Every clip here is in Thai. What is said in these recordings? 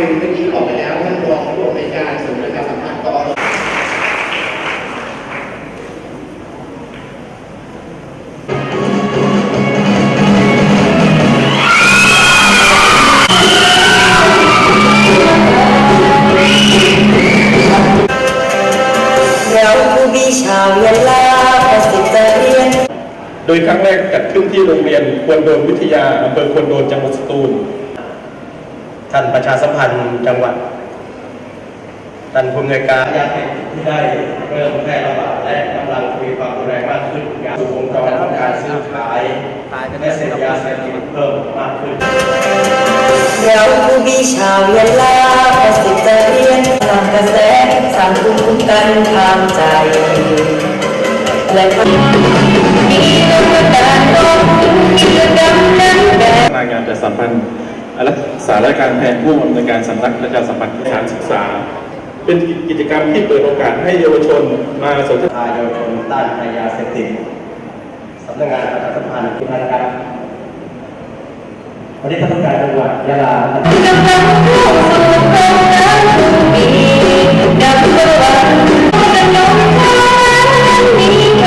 เมื่อกี้บอกไปแล้วท่านรองผู้อำนวยการศูนย์ประชาสัมพันธ์กอเราผู้มีชาวเยลาประสิทธิ์เรียนโดยครั้งแรกจัดขึ้นที่โรงเรียนควรโดนวิทยาอำเภอควรโดนจังหวัดสตูล ท่านประชาสัมพันธ์จังหวัด ท่านผู้อำนวยการยาเสพติดที่ได้เริ่มแพร่ระบาดและกำลังมีความรุนแรงมากขึ้นอย่างสู่วงจรของการซื้อขายและเสพยาเสพติดเพิ่มมากขึ้นเราผู้มีชาวเยลาประสิทธิ์เรียนสร้างกระแสสร้างภูมิคุ้มกันทางใจและก็มีกรรมการลงกิจกรรม รักษาราชการแทนผู้อำนวยการสำนักประชาสัมพันธ์สถานศึกษา เป็นกิจกรรมที่เปิดโอกาสให้เยาวชนมาสนทนาทายเยาวชนต้านภัยาเสพติดสำนักงานประชาสัมพันธ์ที่พันการวันนี้ท่านผู้การจังหวัดยะลากำลังเข้าสู่โครงการผู้มีดังตะวันทางมีแ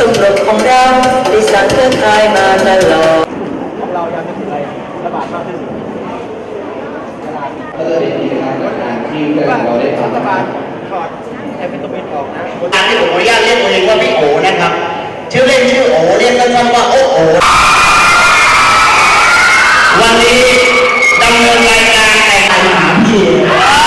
ปีชมรมของเราได้สั่งเครือข่ายมาตลอดก็จะเป็นกิจกรรมต่างๆที่เราได้ทำนะครับอันนี้ผมขออนุญาตเรียกตัวเองว่าพี่โอนะครับชื่อเล่นชื่อโอเรียกสั้นๆว่าโอโอวันนี้ดำเนินรายการแข่งขันถามพี่